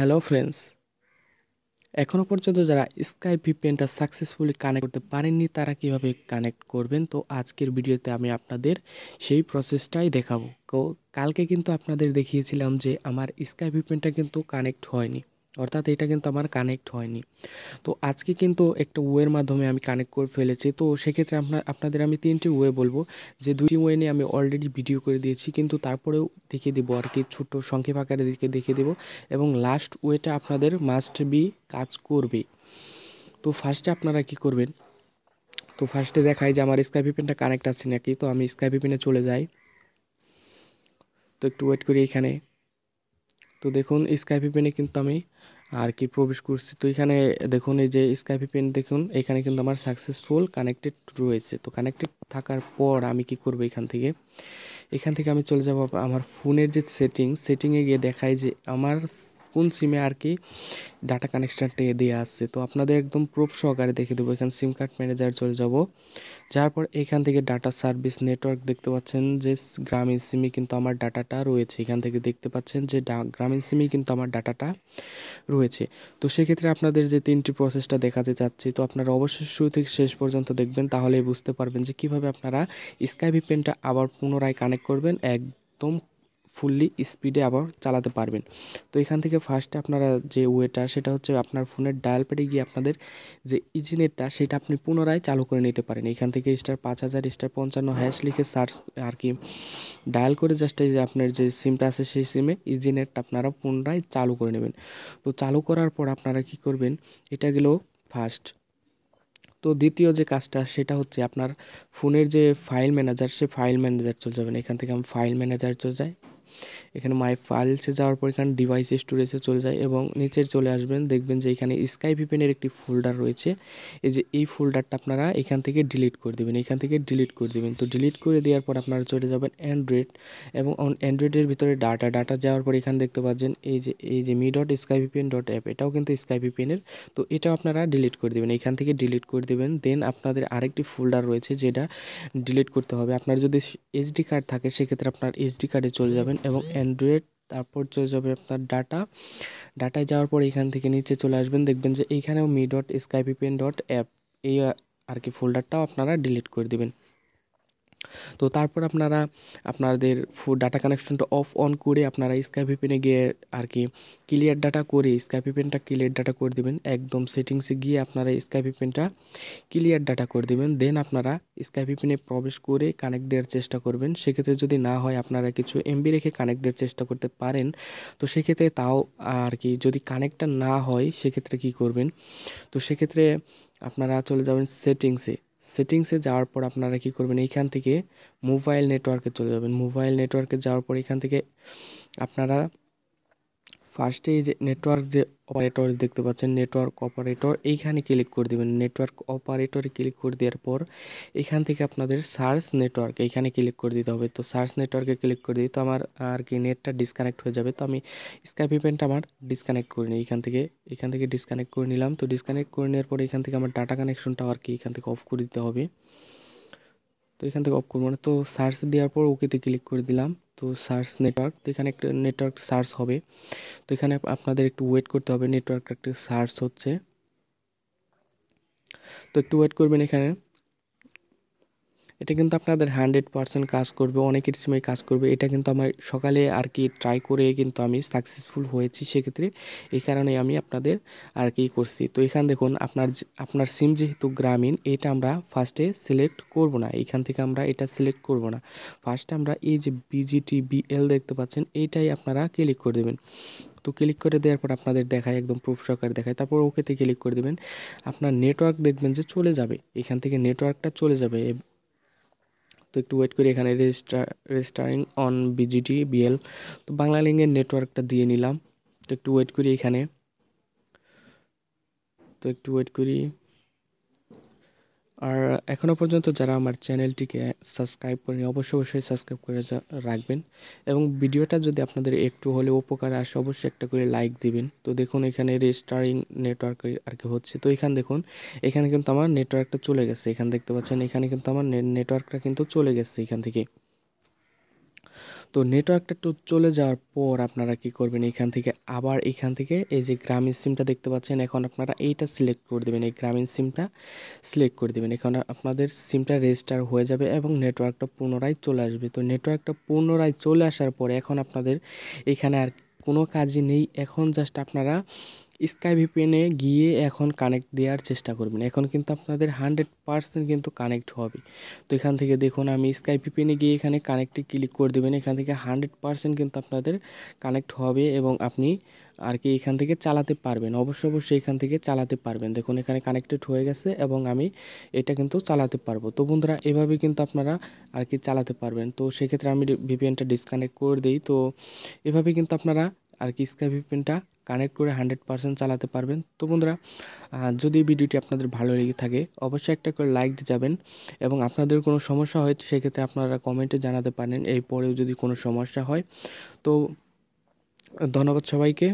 Hello friends এখনও পর্যন্ত যারা স্কাই ভিপিএনটা সাকসেসফুলি কানেক্ট করতে পারেননি, তারা কীভাবে কানেক্ট করবেন? তো আজকের ভিডিওতে আমি আপনাদের সেই প্রসেসটাই দেখাবো। কালকে কিন্তু আপনাদের দেখিয়েছিলাম যে আমার স্কাই ভিপিএনটা কিন্তু কানেক্ট হয়নি। অর্থাৎ এটা কিন্তু আমার কানেক্ট হয়নি। তো আজকে কিন্তু একটা ওয়ের মাধ্যমে আমি কানেক্ট করে ফেলেছি। তো সেক্ষেত্রে আপনার, আপনাদের আমি তিনটি ওয়ে বলব। যে দুটি ওয়ে নিয়ে আমি অলরেডি ভিডিও করে দিয়েছি, কিন্তু তারপরেও দেখিয়ে দেবো আর কি, ছোট্ট সংক্ষেপ আকারে দিকে দেখিয়ে দেবো। এবং লাস্ট ওয়েটা আপনাদের মাস্ট বি কাজ করবে। তো ফার্স্টে আপনারা কি করবেন? তো ফার্স্টে দেখাই যে আমার স্কাইপি পেনটা কানেক্ট আছে নাকি? তো আমি স্কাইপি পেনে চলে যাই। তো একটু ওয়েট করি এখানে। তো দেখুন স্কাইপি পেনে কিন্তু আমি আর কি প্রবেশ করছি। তো এখানে দেখুন, এই যে স্কাইপি পেন দেখুন, এখানে কিন্তু আমার সাকসেসফুল কানেক্টেড রয়েছে। তো কানেক্টেড থাকার পর আমি কি করব এখান থেকে? এখান থেকে আমি চলে যাব আমার ফোনের যে সেটিং সেটিংয়ে গিয়ে দেখাই যে আমার কোন সিমে আর কি ডাটা কানেকশানটা দেওয়া আসছে তো আপনাদের একদম প্রুফ সহকারে দেখে দেবো। এখানে সিম কার্ড ম্যানেজার চলে যাব। যার পর এখান থেকে ডাটা সার্ভিস নেটওয়ার্ক দেখতে পাচ্ছেন যে গ্রামীণ সিমে কিন্তু আমার ডাটাটা রয়েছে। এখান থেকে দেখতে পাচ্ছেন যে গ্রামীণ সিমে কিন্তু আমার ডাটাটা রয়েছে। তো সেক্ষেত্রে আপনাদের যে তিনটি প্রসেসটা দেখাতে চাচ্ছি, তো আপনারা অবশ্যই শুরু থেকে শেষ পর্যন্ত দেখবেন, তাহলেই বুঝতে পারবেন যে কীভাবে আপনারা স্কাইভি পেনটা আবার পুনরায় কানেক্ট করবেন। একদম ফুললি স্পিডে আবার চালাতে পারবেন। তো এখান থেকে ফার্স্টে আপনারা যে ওয়েটা, সেটা হচ্ছে আপনার ফোনের ডায়াল প্যাডে গিয়ে আপনাদের যে ইজিনেটটা সেটা আপনি পুনরায় চালু করে নিতে পারেন। এখান থেকে স্টার পাঁচ হাজার স্টার পঞ্চান্ন হ্যাশ লিখে সার্চ আর কি ডায়াল করে জাস্ট এই যে আপনার যে সিমটা আছে, সেই সিমে ইজিনেটটা আপনারা পুনরায় চালু করে নেবেন। তো চালু করার পর আপনারা কি করবেন, এটা গেল ফার্স্ট তো দ্বিতীয় যে কাজটা, সেটা হচ্ছে আপনার ফোনের যে ফাইল ম্যানেজার সে ফাইল ম্যানেজার চলে যাবেন। এখান থেকে আমি ফাইল ম্যানেজার চলে যাই। এখানে মাই ফাইলসে যাওয়ার পর এখানে ডিভাইস স্টোরেজে চলে যায় এবং নিচের চলে আসবেন, দেখবেন যে এখানে স্কাই ভিপেনের একটি ফোল্ডার রয়েছে। এই যে এই ফোল্ডারটা আপনারা এখান থেকে ডিলিট করে দেবেন, এখান থেকে ডিলিট করে দেবেন। তো ডিলিট করে দেওয়ার পর আপনারা চলে যাবেন অ্যান্ড্রয়েড এবং অ্যান্ড্রয়েডের ভিতরে ডাটা ডাটা যাওয়ার পর এখানে দেখতে পাচ্ছেন এই যে এই যে me dot sky VPN dot app এটাও কিন্তু স্কাই ভিপিএনের তো এটাও আপনারা ডিলিট করে দেবেন, এখান থেকে ডিলিট করে দেবেন। দেন আপনাদের আরেকটি ফোল্ডার রয়েছে যেটা ডিলিট করতে হবে। আপনার যদি এইচডি কার্ড থাকে, সেক্ষেত্রে আপনার এইচডি কার্ডে চলে যাবেন। এবং অ্যান্ড্রয়েড তারপর চলে যাবে আপনার ডাটা ডাটায় যাওয়ার পর এখান থেকে নিচে চলে আসবেন, দেখবেন যে এইখানেও me dot sky VPN dot app এই আর কি ফোল্ডারটাও আপনারা ডিলিট করে দেবেন। তো তারপর আপনারা আপনাদের ফু ডাটা কানেকশনটা অফ অন করে আপনারা স্কাইপি পেনে গিয়ে আর কি ক্লিয়ার ডাটা করে স্কাইপি পেনটা ক্লিয়ার ডাটা করে দেবেন। একদম সেটিংসে গিয়ে আপনারা স্কাইপি পেনটা ক্লিয়ার ডাটা করে দেবেন। দেন আপনারা স্কাইপি পেনে প্রবেশ করে কানেক্ট দেওয়ার চেষ্টা করবেন। সেক্ষেত্রে যদি না হয় আপনারা কিছু এমবি রেখে কানেক্ট দেওয়ার চেষ্টা করতে পারেন। তো সেক্ষেত্রে তাও আর কি যদি কানেক্টটা না হয় সেক্ষেত্রে কি করবেন? তো সেক্ষেত্রে আপনারা চলে যাবেন সেটিংসে সেটিংসে যাওয়ার পর আপনারা কি করবেন, এইখান থেকে মোবাইল নেটওয়ার্কে চলে যাবেন। মোবাইল নেটওয়ার্কে যাওয়ার পর এখান থেকে আপনারা ফার্স্টে এই যে নেটওয়ার্ক যে অপারেটর দেখতে পাচ্ছেন নেটওয়ার্ক অপারেটর এইখানে ক্লিক করে দেবেন। নেটওয়ার্ক অপারেটরে ক্লিক করে দেওয়ার পর এখান থেকে আপনাদের সার্চ নেটওয়ার্ক এইখানে ক্লিক করে দিতে হবে। তো সার্চ নেটওয়ার্কে ক্লিক করে দিই তো আমার আর কি নেটটা ডিসকানেক্ট হয়ে যাবে। তো আমি স্কাইপ ইভেন্টটা আমার ডিসকানেক্ট করে নিই এখান থেকে। এখান থেকে ডিসকানেক্ট করে নিলাম। তো ডিসকানেক্ট করে নেওয়ার পর এখান থেকে আমার ডাটা কানেকশনটা আর কি এখান থেকে অফ করে দিতে হবে। তো এখান থেকে অফ করব না। তো সার্চ দেওয়ার পর ওকেতে ক্লিক করে দিলাম। তো সার্চ নেটওয়ার্ক, তো এখানে একটা নেটওয়ার্ক সার্চ হবে। তো এখানে আপনাদের একটু ওয়েট করতে হবে, নেটওয়ার্ক একটা সার্চ হচ্ছে। তো একটু ওয়েট করবেন এখানে। এটা কিন্তু আপনাদের হান্ড্রেড পারসেন্ট কাজ করবে, অনেকের সময় কাজ করবে। এটা কিন্তু আমার সকালে আর কি ট্রাই করে কিন্তু আমি সাকসেসফুল হয়েছি সেক্ষেত্রে। এই কারণে আমি আপনাদের আর কি করছি। তো এখান দেখুন, আপনার আপনার সিম যেহেতু গ্রামীণ, এটা আমরা ফার্স্টে সিলেক্ট করব না। এখান থেকে আমরা এটা সিলেক্ট করব না। ফার্স্টে আমরা এই যে বিজিটি বিএল দেখতে পাচ্ছেন, এইটাই আপনারা ক্লিক করে দেবেন। তো ক্লিক করে দেওয়ার পর আপনাদের দেখায়, একদম প্রুফ সহকারে দেখায়। তারপর ওকেতে ক্লিক করে দেবেন। আপনার নেটওয়ার্ক দেখবেন যে চলে যাবে। এখান থেকে নেটওয়ার্কটা চলে যাবে। তো একটু ওয়েট করি, এখানে register registering on BGT BL তো বাংলা লিঙ্কের নেটওয়ার্কটা দিয়ে নিলাম। তো একটু ওয়েট করি এখানে। তো একটু ওয়েট করি। আর এখনও পর্যন্ত যারা আমার চ্যানেলটিকে সাবস্ক্রাইব করেনি, অবশ্যই অবশ্যই সাবস্ক্রাইব করে রাখবেন এবং ভিডিওটা যদি আপনাদের একটু হলে উপকার আসে, অবশ্যই একটা করে লাইক দিবেন। তো দেখুন, এখানে রেজিস্টারিং নেটওয়ার্ক আর কি হচ্ছে। তো এখানে দেখুন, এখানে কিন্তু আমার নেটওয়ার্কটা চলে গেছে। এখানে দেখতে পাচ্ছেন, এখানে কিন্তু আমার নেটওয়ার্কটা কিন্তু চলে গেছে এখান থেকে। তো নেটওয়ার্কটা একটু চলে যাওয়ার পর আপনারা কি করবেন? এখান থেকে আবার এখান থেকে এই যে গ্রামীণ সিমটা দেখতে পাচ্ছেন, এখন আপনারা এইটা সিলেক্ট করে দেবেন। এই গ্রামীণ সিমটা সিলেক্ট করে দেবেন। এখন আপনাদের সিমটা রেজিস্টার হয়ে যাবে এবং নেটওয়ার্কটা পুনরায় চলে আসবে। তো নেটওয়ার্কটা পুনরায় চলে আসার পরে এখন আপনাদের এখানে আর কোনো কাজই নেই। এখন জাস্ট আপনারা স্কাই ভিপিএনে গিয়ে এখন কানেক্ট দেওয়ার চেষ্টা করবেন। এখন কিন্তু আপনাদের হান্ড্রেড পার্সেন্ট কিন্তু কানেক্ট হবে। তো এখান থেকে দেখুন, আমি স্কাই ভিপিএনে গিয়ে এখানে কানেক্টে ক্লিক করে দেবেন। এখান থেকে হান্ড্রেড পার্সেন্ট কিন্তু আপনাদের কানেক্ট হবে এবং আপনি আর কি এখান থেকে চালাতে পারবেন। অবশ্যই অবশ্যই এখান থেকে চালাতে পারবেন। দেখুন, এখানে কানেক্টেড হয়ে গেছে এবং আমি এটা কিন্তু চালাতে পারব। তো বন্ধুরা, এভাবে কিন্তু আপনারা আর কি চালাতে পারবেন। তো সেক্ষেত্রে আমি ভিপিএনটা ডিসকানেক্ট করে দিই। তো এভাবে কিন্তু আপনারা আর কি স্কাই ভিপিনটা কানেক্ট করে হান্ড্রেড পারসেন্ট চালাতে পারবেন। তো বন্ধুরা যদি ভিডিওটি আপনাদের ভালো লেগে থাকে, অবশ্যই একটা করে লাইক দিয়ে যাবেন এবং আপনাদের কোনো সমস্যা হয় সেক্ষেত্রে আপনারা কমেন্টে জানাতে পারেন। এই পরেও যদি কোনো সমস্যা হয়, তো ধন্যবাদ সবাইকে।